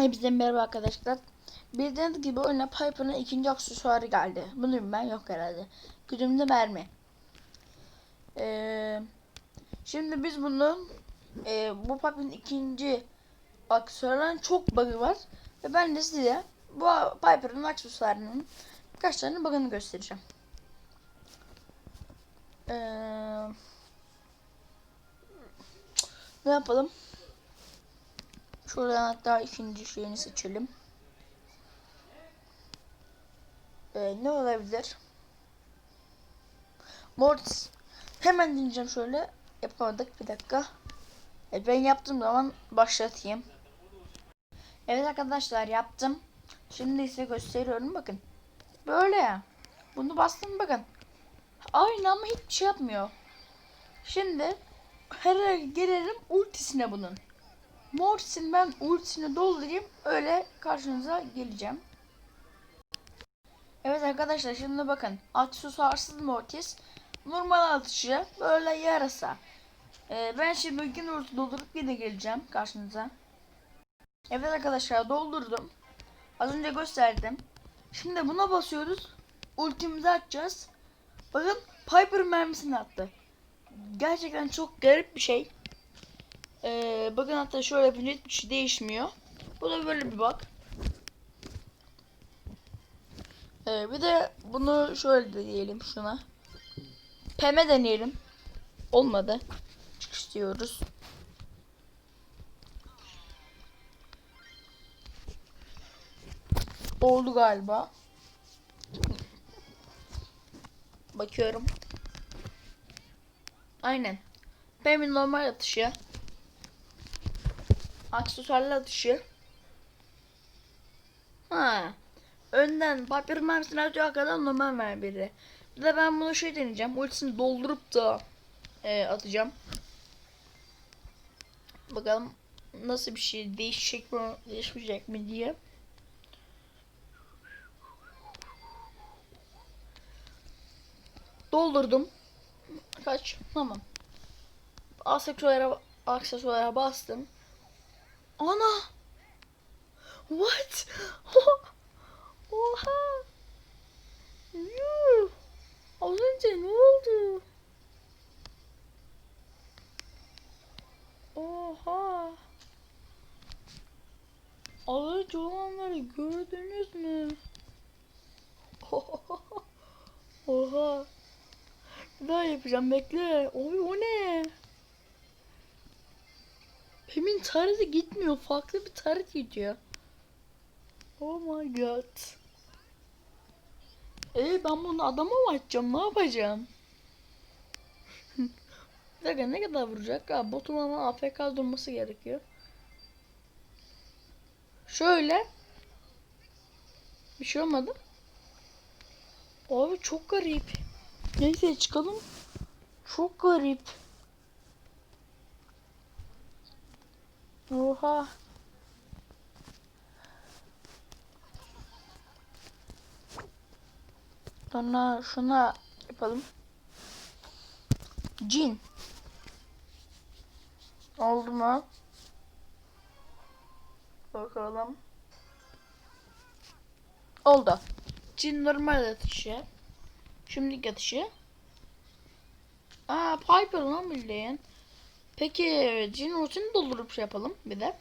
Hepinize merhaba arkadaşlar. Bildiğiniz gibi oyuna Piper'ın ikinci aksesuarı geldi. Bunu ben yok herhalde. Güdümlü mermi. Ee, şimdi biz bunu e, bu Piper'ın ikinci aksesuarının çok bug'ı var. Ve ben de size bu Piper'ın aksesuarının birkaç tane bug'ını göstereceğim. Ee, ne yapalım? Şuradan hatta ikinci şeyini seçelim. Ee, ne olabilir? Mortis. Hemen dinleyeceğim şöyle. Yapamadık bir dakika. Evet, ben yaptığım zaman başlatayım. Evet arkadaşlar yaptım. Şimdi size gösteriyorum bakın. Böyle ya. Bunu bastım bakın. Aynı ama hiçbir şey yapmıyor. Şimdi her gelelim ultisine bunun. Mortis'in ben ultisini doldurayım. Öyle karşınıza geleceğim. Evet arkadaşlar şimdi bakın. Aksesuarsız Mortis. Normal atışı. Böyle yarasa. Ee, ben şimdi gün ulti doldurup yine geleceğim karşınıza. Evet arkadaşlar doldurdum. Az önce gösterdim. Şimdi buna basıyoruz. Ultimizi atacağız. Bakın Piper mermisini attı. Gerçekten çok garip bir şey. Ee, bakın hatta şöyle yapınca hiçbir şey değişmiyor. Bu da böyle bir bak. Ee, bir de bunu şöyle de diyelim şuna. Peme deneyelim. Olmadı. Çıkış diyoruz. Oldu galiba. Bakıyorum. Aynen. Pemin normal atışı. Aksesuarlı atışı. Ha. Önden papir mermisini atıyor arkadan normal mermiri. Bir de ben bunu şey deneyeceğim. Ultisini doldurup da e, atacağım. Bakalım nasıl bir şey değişecek mi değişmeyecek mi diye. Doldurdum. Kaç? Tamam. Aksesuara, aksesuara bastım. Ana! What? Oha! Yuh! Az önce ne oldu? Oha! Az önce olanları gördünüz mü? Oha! Bir daha yapacağım bekle. Oy o ne? Pem'in tarihı gitmiyor. Farklı bir tarih gidiyor. Oh my god. Ee ben bunu adama mı atacağım? Ne yapacağım? bir dakika ne kadar vuracak? Ha, botun ama AFK durması gerekiyor. Şöyle. Bir şey olmadı. Abi çok garip. Neyse çıkalım. Çok garip. Oha. Sonra şuna yapalım. Cin. Oldu mu? Bakalım. Oldu. Cin normal atışı. Şimdilik atışı. Aa Piper lan bildiğin. Peki cin ultini doldurup şey yapalım bir de.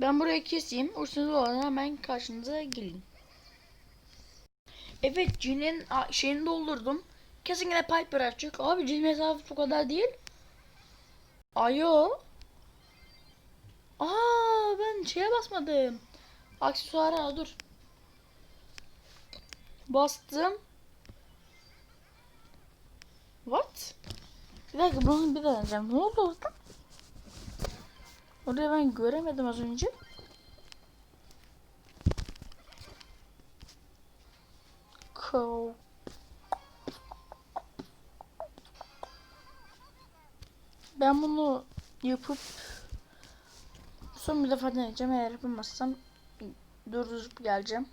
Ben buraya keseyim. Ultini doldurun hemen karşınıza gelin. Evet cinin şeyini doldurdum. Kesin yine Piper açacak. Abi cin mesafesi bu kadar değil. Ayo. Aa ben şeye basmadım. Aksesuara dur. Bastım. What? Bir dakika bunu bir deneyeceğim. Ne oldu orada? Orayı ben göremedim az önce. Cool. Ben bunu yapıp son bir defa deneyeceğim. Eğer yapamazsam durdurup geleceğim.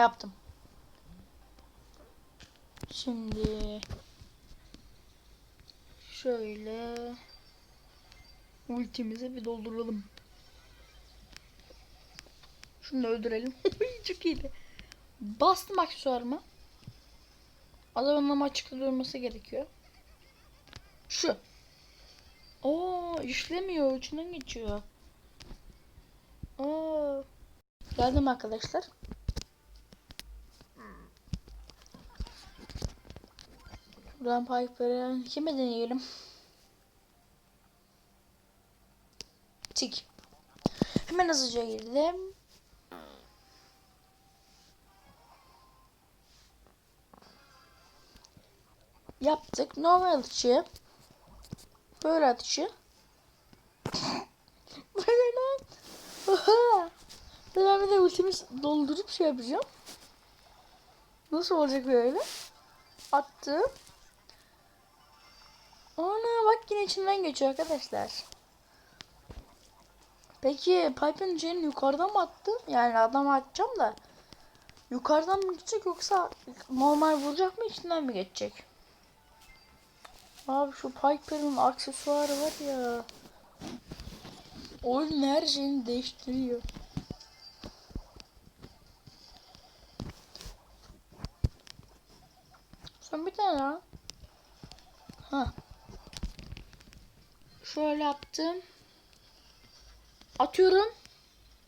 Yaptım. Şimdi şöyle ultimizi bir dolduralım. Şunu da öldürelim. Çok iyiydi. Bastım aksesuarımı. Adamın ama açıkta durması gerekiyor. Şu. Oo işlemiyor. içinden geçiyor. Aa. Geldim arkadaşlar. Buradan Piper'ı kime deneyelim? Tik. Hemen hızlıca girdim. Yaptık. Normal atışı. Böyle atışı. Böyle lan. Oha. Ben bir doldurup şey yapacağım. Nasıl olacak böyle? Attım. Yine içinden geçiyor arkadaşlar. Peki Pipe'in şeyini yukarıdan mı attı? Yani adam atacağım da. Yukarıdan mı geçecek yoksa normal vuracak mı içinden mi geçecek? Abi şu Piper'ın aksesuarı var ya. Oyun her şeyini değiştiriyor. Son bir tane daha. Ha. Şöyle yaptım. Atıyorum.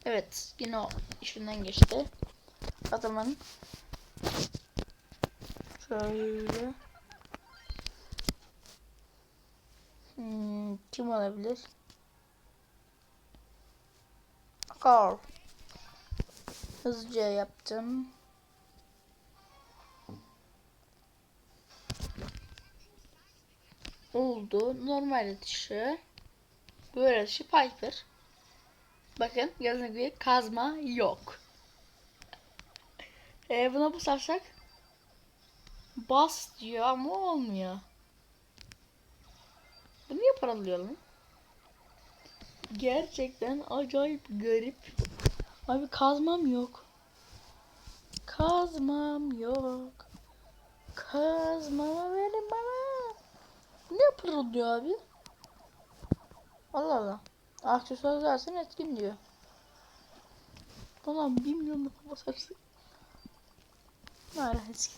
Evet. Yine o işinden geçti. Adamın. Şöyle. Hmm, kim olabilir? Carl. Hızlıca yaptım. Oldu. Normal atışı. Böyle atışı Piper. Bakın gördüğünüz gibi kazma yok. E, buna basarsak bas diyor ama olmuyor. Bu niye paralıyor lan? Gerçekten acayip garip. Abi kazmam yok. Kazmam yok. Kazmamı verin bana. Ne pırıldıyor abi? Allah Allah. Aksesuar versen etkin diyor. Ulan bir milyon defa basarsın. Hala etkin.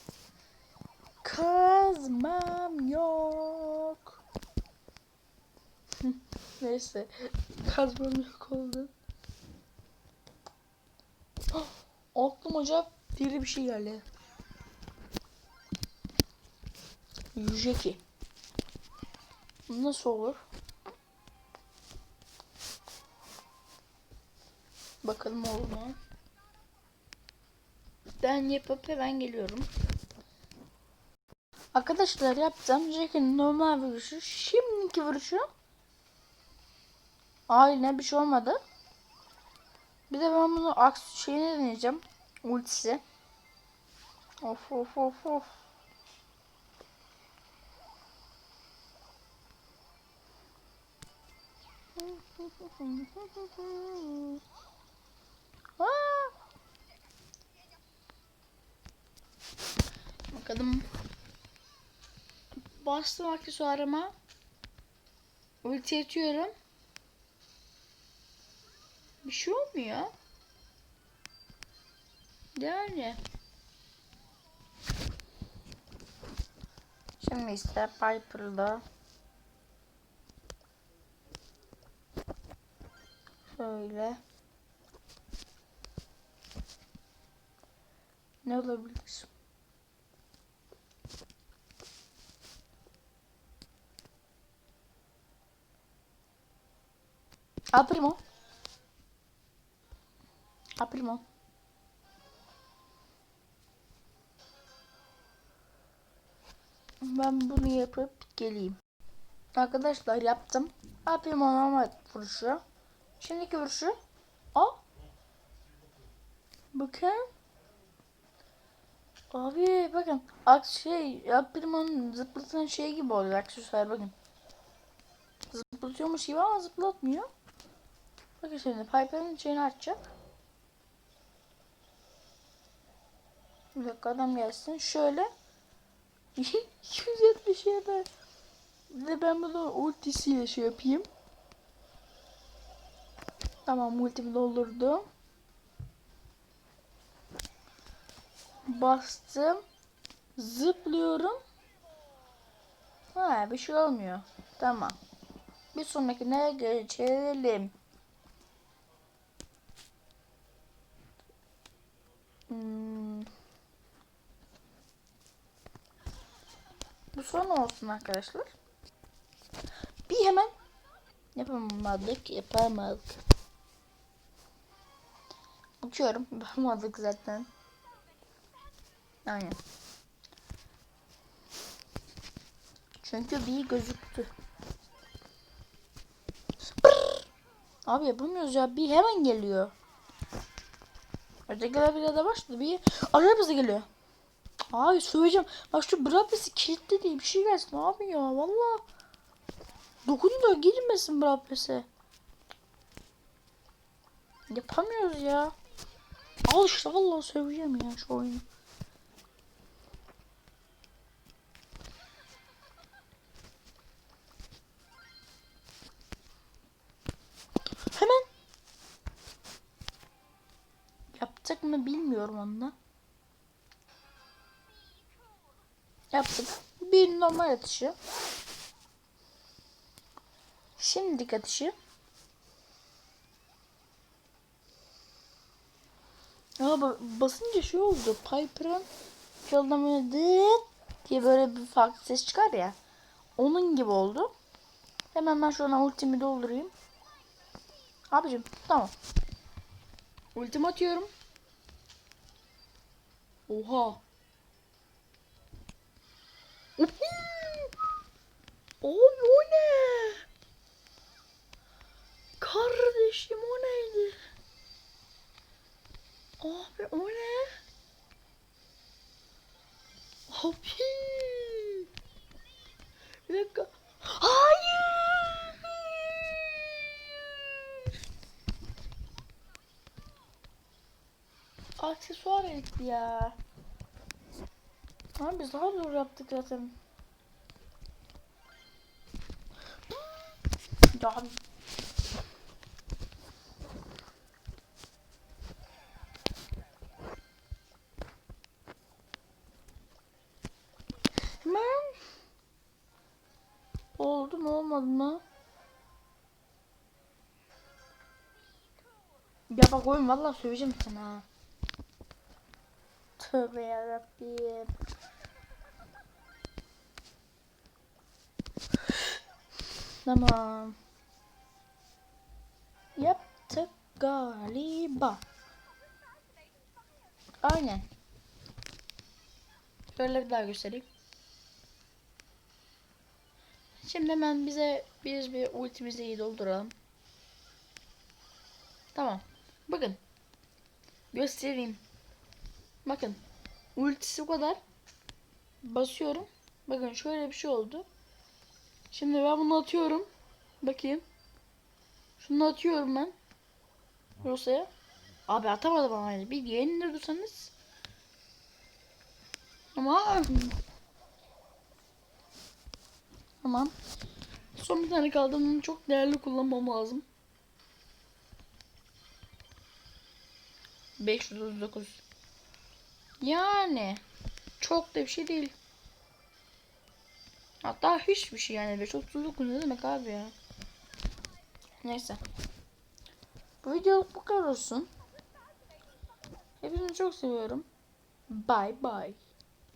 Kazmam yok. Neyse. Kazmam yok oldu. Aklım acayip diri bir şey geldi. Jeki. Nasıl olur? Bakalım olur mu? Ben yapıp hemen geliyorum. Arkadaşlar yaptım. Jack'in normal vuruşu. Şimdiki vuruşu. Aynen bir şey olmadı. Bir de ben bunu aks şeyini deneyeceğim. Ultisi. Of of of of. Bakalım. Bastım aksesuarıma. Ulti atıyorum. Bir şey olmuyor. Yani. Şimdi ise Piper'la şöyle ne olabilir? Al primo. Al primo. Ben bunu yapıp geleyim. Arkadaşlar yaptım. Al primo normal vuruşu. Şimdiki vuruşu. Aa. Bakın. Abi bakın. Aks şey primo'nun zıplatan şey gibi oluyor aksesuar bakın. Zıplatıyormuş gibi ama zıplatmıyor. Bakın şimdi Piper'ın şeyini açacak. Bir dakika adam gelsin. Şöyle 277. Bir de ben bunu ultisiyle şey yapayım. Tamam ultimi doldurdum. Bastım. Zıplıyorum. Ha bir şey olmuyor. Tamam. Bir sonrakine geçelim. Hmm. Bu son olsun arkadaşlar. Bir hemen yapamadık, yapamadık. Bakıyorum, yapamadık zaten. Aynen. Çünkü bir gözüktü. Abi yapamıyoruz ya. Bir hemen geliyor. Ötekiler bir de başladı. Bir araba bize geliyor. Abi söyleyeceğim. Bak şu Brapes'i kilitli diye bir şey gelsin abi ya. Valla. Dokunun da girmesin Brapes'e. Yapamıyoruz ya. Al işte vallahi söyleyeceğim ya şu oyunu. Hemen. Yaptık mı bilmiyorum onunla. Yaptık. Bir normal atışı. Şimdilik atışı. Ba- basınca şey oldu. Piper'ın çalınamıyor diye böyle bir farklı ses çıkar ya. Onun gibi oldu. Hemen ben şu an ultimi doldurayım. Abicim tamam. Ultimi atıyorum. Oha. Oy o ne? Kardeşim o neydi? Abi o ne? Abi. Bir dakika. Hayır. Aksesuar etti ya. Abi biz daha zor yaptık zaten. Ya bak oyun vallahi söyleyeceğim sana. Tövbe yarabbim. Tamam. Yaptık galiba. Aynen. Şöyle bir daha göstereyim. Şimdi hemen bize biz bir ultimizi iyi dolduralım. Tamam. Bakın. Göstereyim. Bakın. Ultisi bu kadar. Basıyorum. Bakın şöyle bir şey oldu. Şimdi ben bunu atıyorum. Bakayım. Şunu atıyorum ben. Rosa'ya. Abi atamadım ama bir yenile dursanız. Ama Tamam. Son bir tane kaldı. Bunu çok değerli kullanmam lazım. 539. Yani çok da bir şey değil. Hatta hiçbir şey yani 539 ne demek abi ya. Neyse. Bu video bu kadar olsun. Hepinizi çok seviyorum. Bye bye.